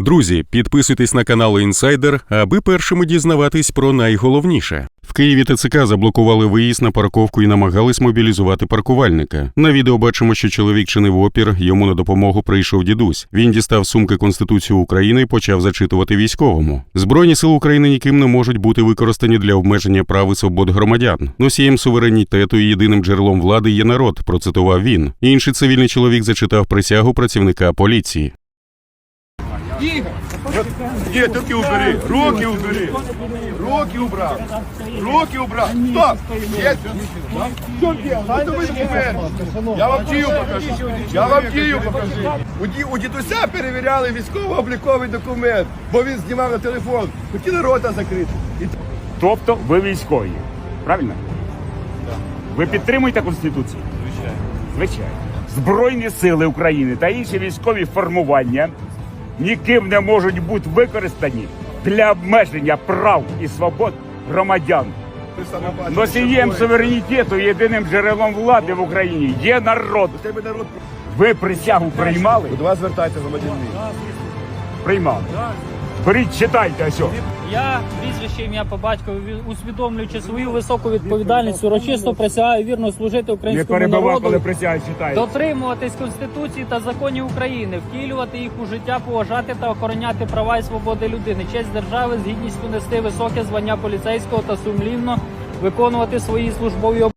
Друзі, підписуйтесь на канал Інсайдер, аби першими дізнаватись про найголовніше. В Києві ТЦК заблокували виїзд на парковку і намагались мобілізувати паркувальника. На відео бачимо, що чоловік чинив опір. Йому на допомогу прийшов дідусь. Він дістав сумки Конституцію України і почав зачитувати військовому. Збройні сили України ніким не можуть бути використані для обмеження прав і свобод громадян. Носієм суверенітету і єдиним джерелом влади є народ. Процитував він. Інший цивільний чоловік зачитав присягу працівника поліції. Ні, руки убери, руки убери, руки убрав, руки убрав, стоп, є, документ, я вам дію покажу, я вам дію покажу. У, дідуся перевіряли військово-обліковий документ, бо він знімав на телефон, хотіли рота закрити. Тобто ви військові. Правильно? Ви підтримуєте Конституцію? Звичайно. Звичайно. Збройні сили України та інші військові формування ніким не можуть бути використані для обмеження прав і свобод громадян. Носієм суверенітету єдиним джерелом влади в Україні є народ. Народ Ви присягу приймали? до вас звертається громадянин. Приймали. Беріть, читайте ось. Я прізвище ім'я по батькові усвідомлюючи свою високу відповідальність, урочисто присягаю вірно служити Не українському перебивав, коли народу, присягу читаєте. дотримуватись конституції та законів України, втілювати їх у життя, поважати та охороняти права і свободи людини, честь держави, з гідністю нести високе звання поліцейського та сумлінно виконувати свої службові